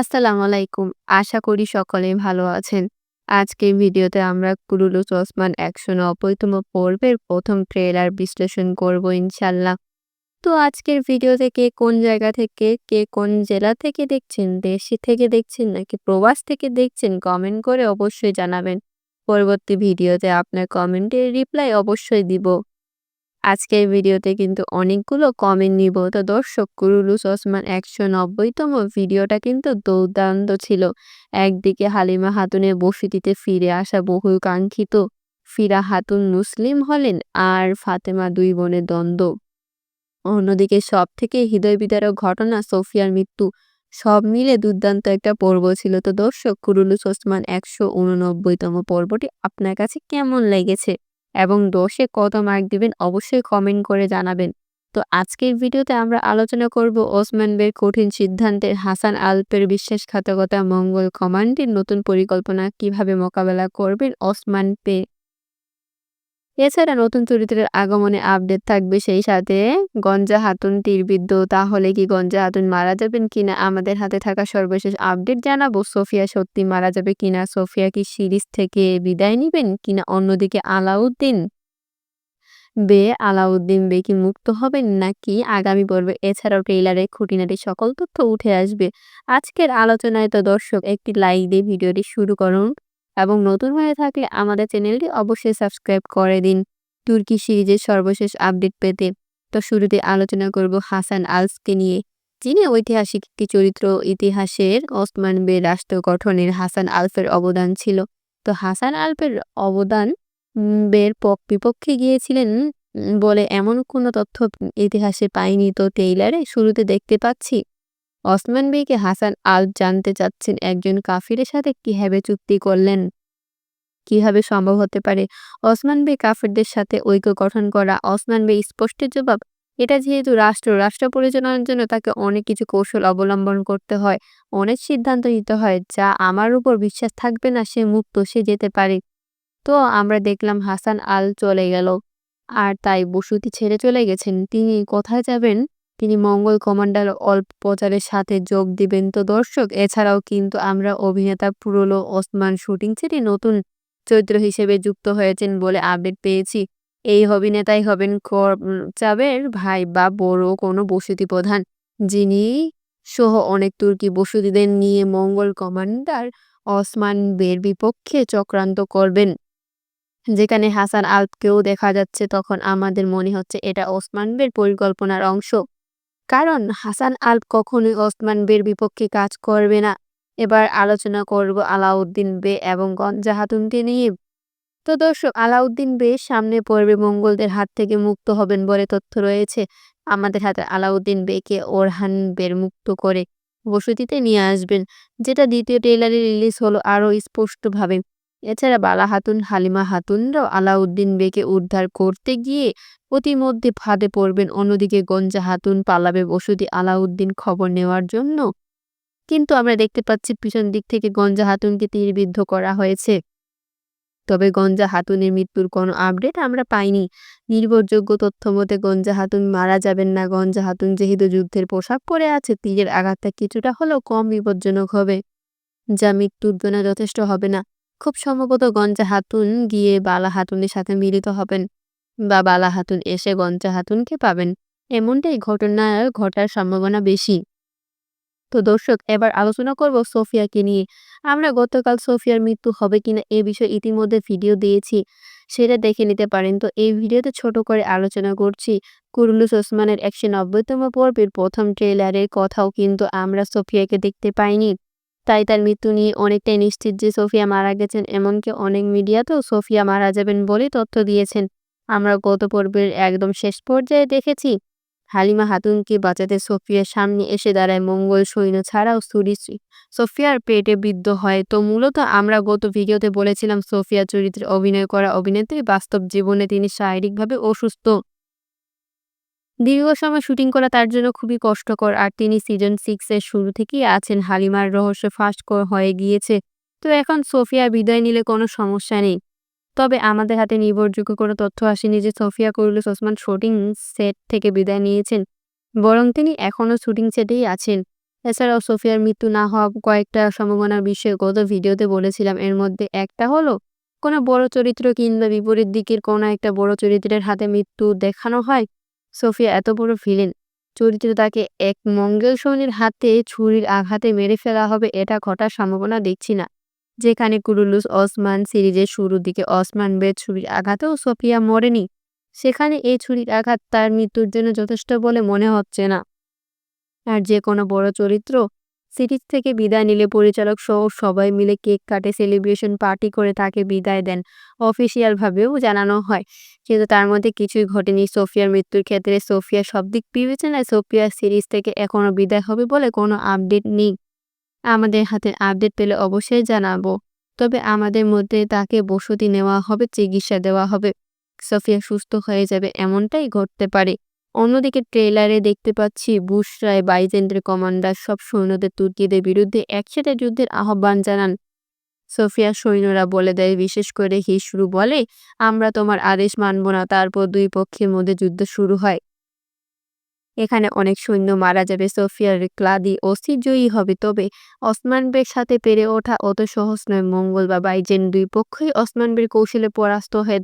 আসসালামু আলাইকুম। আশা করি সকলেই ভালো আছেন। আজকের ভিডিওতে আমরা কুরুলুস ওসমান ১৯০তম পর্বের প্রথম ট্রেলার বিশ্লেষণ করব ইনশাল্লাহ। তো আজকের ভিডিওতে কে কোন জায়গা থেকে, কে কোন জেলা থেকে দেখছেন, দেশে থেকে দেখছেন নাকি প্রবাস থেকে দেখছেন কমেন্ট করে অবশ্যই জানাবেন। পরবর্তী ভিডিওতে আপনার কমেন্টের রিপ্লাই অবশ্যই দিব। আজকের ভিডিওতে কিন্তু অনেকগুলো কমেন্ট নিব। তো দর্শক কুরুলুস ওসমান একশো নব্বইতম ভিডিওটা কিন্তু দুর্দান্ত ছিল। একদিকে হালিমা হাতুনের বসতিতে ফিরে আসা বহু কাঙ্ক্ষিত ফিরা হাতুন মুসলিম হলেন আর ফাতেমা দুই বোনের দ্বন্দ্ব। অন্যদিকে সব থেকে হৃদয় বিদারক ঘটনা সোফিয়ার মৃত্যু। সব মিলে দুর্দান্ত একটা পর্ব ছিল। তো দর্শক কুরুলুস ওসমান একশো উননব্বইতম পর্বটি আপনার কাছে কেমন লেগেছে? এবং দোষে কত মার্ক দিবেন অবশ্যই কমেন্ট করে জানাবেন। তো আজকের ভিডিওতে আমরা আলোচনা করব ওসমান বের কঠিন সিদ্ধান্তের হাসান আলপের বিশ্বাসঘাতকতা মঙ্গল কমান্ডের নতুন পরিকল্পনা কীভাবে মোকাবেলা করবেন ওসমান পে এছাড়া নতুন চরিত্রের আগমনে আপডেট থাকবে সেই সাথে গঞ্জা হাতুন তীরবিদ্ধ তাহলে কি গঞ্জা হাতুন মারা যাবেন কিনা? আমাদের হাতে থাকা সর্বশেষ আপডেট জানাব। সোফিয়া সত্যি মারা যাবে কিনা? সোফিয়া কি সিরিজ থেকে বিদায় নেবেন কিনা? অন্যদিকে আলাউদ্দিন বে আলাউদ্দিন বে কি মুক্ত হবেন নাকি? আগামী পর্বে এছাড়াও ট্রেইলারে খুঁটিনাটি সকল তথ্য উঠে আসবে। আজকের আলোচনায় তো দর্শক, একটি লাইক দিয়ে ভিডিওটি শুরু করুন। এবং নতুন হয়ে থাকলে আমাদের চ্যানেলটি অবশ্যই সাবস্ক্রাইব করে দিন। তুর্কি সিরিজের সর্বশেষ আপডেট পেতে তো শুরুতে আলোচনা করব হাসান আলসকে নিয়ে, যিনি ঐতিহাসিক একটি চরিত্র ইতিহাসের ওসমান বে রাষ্ট্র গঠনের হাসান আলফের অবদান ছিল। তো হাসান আলফের অবদান বের পক, বিপক্ষে গিয়েছিলেন বলে এমন কোনো তথ্য ইতিহাসে পাইনি। তো টেইলারে শুরুতে দেখতে পাচ্ছি ওসমান বেকে হাসান আল জানতে চাচ্ছেন একজন কাফিরের সাথে কীভাবে চুক্তি করলেন? কীভাবে সম্ভব হতে পারে? ওসমান বে কাফিরদের সাথে ঐক্য গঠন করা? ওসমান বে স্পষ্ট জবাব, এটা যেহেতু রাষ্ট্র রাষ্ট্র পরিচালনার জন্য তাকে অনেক কিছু কৌশল অবলম্বন করতে হয়, অনেক সিদ্ধান্ত নিতে হয়, যা আমার উপর বিশ্বাস থাকবে না সে মুক্ত, সে যেতে পারে। তো আমরা দেখলাম হাসান আল চলে গেল, আর তাই বসতি ছেড়ে চলে গেছেন। তিনি কোথায় যাবেন? তিনি মঙ্গল কমান্ডার অল্প প্রচারের সাথে যোগ দিবেন তো দর্শক। এছাড়াও কিন্তু আমরা অভিনেতা পুরোলো ওসমান শুটিং ছেড়ে নতুন চরিত্র হিসেবে যুক্ত হয়েছেন বলে আপডেট পেয়েছি। এই অভিনেতাই হবেন চাবের ভাই বা বড় কোনো বসতি প্রধান, যিনি সহ অনেক তুর্কি বসতিদের নিয়ে মঙ্গল কমান্ডার ওসমান বের বিপক্ষে চক্রান্ত করবেন। যেখানে হাসান আলপকেও দেখা যাচ্ছে তখন আমাদের মনে হচ্ছে এটা ওসমান বের পরিকল্পনার অংশ। কারণ হাসান আলপ কখনোই ওসমান বের বিপক্ষে কাজ করবে না। এবার আলোচনা করব আলাউদ্দিন বে এবং গঞ্জা হাতুনকে নিয়ে। তো দর্শক, আলাউদ্দিন বে সামনে পড়বে মঙ্গলদের হাত থেকে মুক্ত হবেন বলে তথ্য রয়েছে। আমাদের হাতে আলাউদ্দিন বেকে ওরহান বের মুক্ত করে বসতিতে নিয়ে আসবেন, যেটা দ্বিতীয় ট্রেলারে রিলিজ হলো আরও স্পষ্টভাবে। এছাড়া বালা হাতুন হালিমা হাতুনরাও আলাউদ্দিন বেকে উদ্ধার করতে গিয়ে প্রতিমধ্যে ফাঁদে পড়বেন। অন্যদিকে গঞ্জা হাতুন পালাবে বসতি আলাউদ্দিন খবর নেওয়ার জন্য। কিন্তু আমরা দেখতে পাচ্ছি পিছন দিক থেকে গঞ্জা হাতুনকে তীরবিদ্ধ করা হয়েছে। তবে গঞ্জা হাতুনের মৃত্যুর কোনো আপডেট আমরা পাইনি। নির্ভরযোগ্য তথ্য মতে গঞ্জা হাতুন মারা যাবেন না। গঞ্জা হাতুন যেহেতু যুদ্ধের পোশাক পরে আছে, তীরের আঘাতটা কিছুটা হলেও কম বিপজ্জনক হবে। যা মৃত্যুর জন্য যথেষ্ট হবে না। খুব সম্ভবত গঞ্জা হাতুন গিয়ে বালা হাতুনের সাথে মিলিত হবেন বা বালা হাতুন এসে গঞ্জা হাতুনকে পাবেন। এমনটাই ঘটনা ঘটার সম্ভাবনা বেশি। তো দর্শক, এবার আলোচনা করব সোফিয়াকে নিয়ে। আমরা গতকাল সোফিয়ার মৃত্যু হবে কিনা এ বিষয়ে ইতিমধ্যে ভিডিও দিয়েছি, সেটা দেখে নিতে পারেন। তো এই ভিডিওতে ছোট করে আলোচনা করছি কুরুলুস ওসমানের একশো নব্বইতম পর্বের প্রথম ট্রেলারের কথাও কিন্তু আমরা সোফিয়াকে দেখতে পাইনি। তাই তার মৃত্যু নিয়ে অনেকটাই নিশ্চিত যে সোফিয়া মারা গেছেন, এমনকি অনেক মিডিয়াতেও সোফিয়া মারা যাবেন বলে তথ্য দিয়েছেন। আমরা গত পর্বের একদম শেষ পর্যায়ে দেখেছি, হালিমা হাতুনকে বাঁচাতে সোফিয়ার সামনে এসে দাঁড়ায় মঙ্গল সৈন্য ছাড়াও সুরিশ্রী সোফিয়ার পেটে বিদ্ধ হয়, তো মূলত আমরা গত ভিডিওতে বলেছিলাম সোফিয়া চরিত্রে অভিনয় করা অভিনেত্রী বাস্তব জীবনে তিনি শারীরিকভাবে অসুস্থ। দীর্ঘ সময় শুটিং করা তার জন্য খুবই কষ্টকর। আর তিনি সিজন সিক্সের শুরু থেকেই আছেন। হালিমার রহস্য ফাস্ট হয়ে গিয়েছে। তো এখন সোফিয়া বিদায় নিলে কোনো সমস্যা নেই। তবে আমাদের হাতে নির্ভরযোগ্য কোনো তথ্য আসেনি যে Sofia Kurulus Osman shooting set থেকে বিদায় নিয়েছেন। বরং তিনি এখনও শুটিং সেটেই আছেন। এছাড়াও সোফিয়ার মৃত্যু না হওয়া কয়েকটা সম্ভাবনার বিষয়ে গত ভিডিওতে বলেছিলাম। এর মধ্যে একটা হলো, কোনো বড় চরিত্র কিংবা বিপরীত দিকের কোনো একটা বড় চরিত্রের হাতে মৃত্যু দেখানো হয় সোফিয়া এত বড় ভিলেন। চরিত্র তাকে এক মঙ্গল শনির হাতে ছুরির আঘাতে মেরে ফেলা হবে এটা ঘটার সম্ভাবনা দেখছি না। যেখানে কুরুলুস অসমান সিরিজের শুরুর দিকে অসমান বেদ ছুরির আঘাতেও সোফিয়া মরেনি, সেখানে এই ছুরির আঘাত তার মৃত্যুর জন্য যথেষ্ট বলে মনে হচ্ছে না। আর যে কোনো বড় চরিত্র সিরিজ থেকে বিদায় নিলে পরিচালক সহ সবাই মিলে কেক কাটে, সেলিব্রেশন পার্টি করে তাকে বিদায় দেন, অফিসিয়ালভাবেও জানানো হয়। কিন্তু তার মধ্যে কিছুই ঘটেনি। সোফিয়ার মৃত্যুর ক্ষেত্রে সোফিয়া সব দিক বিবেচনায় সোফিয়া সিরিজ থেকে এখনও বিদায় হবে বলে কোনো আপডেট নেই। আমাদের হাতে আপডেট পেলে অবশ্যই জানাব। তবে আমাদের মধ্যে তাকে বসতি নেওয়া হবে, চিকিৎসা দেওয়া হবে। সোফিয়া সুস্থ হয়ে যাবে, এমনটাই ঘটতে পারে। অন্যদিকে ট্রেলারে দেখতে পাচ্ছি বুশরায় বাইজেন্দ্রের কমান্ডার, সব সৈন্যদের তুর্কিদের বিরুদ্ধে একসাথে যুদ্ধের আহ্বান জানান। সোফিয়া সৈন্যরা বলে দেয়, বিশেষ করে হিসরু বলে, আমরা তোমার আদেশ মানব না, তারপর দুই পক্ষের মধ্যে যুদ্ধ শুরু হয়। এখানে অনেক সৈন্য মারা যাবে, সোফিয়ার ক্লাদি অস্থির জয়ী হবে। তবে ওসমান বের সাথে পেরে ওঠা অত সহজ নয়। মঙ্গল বা বাইজেন দুই পক্ষই ওসমান কৌশলে পরাস্ত হয়ে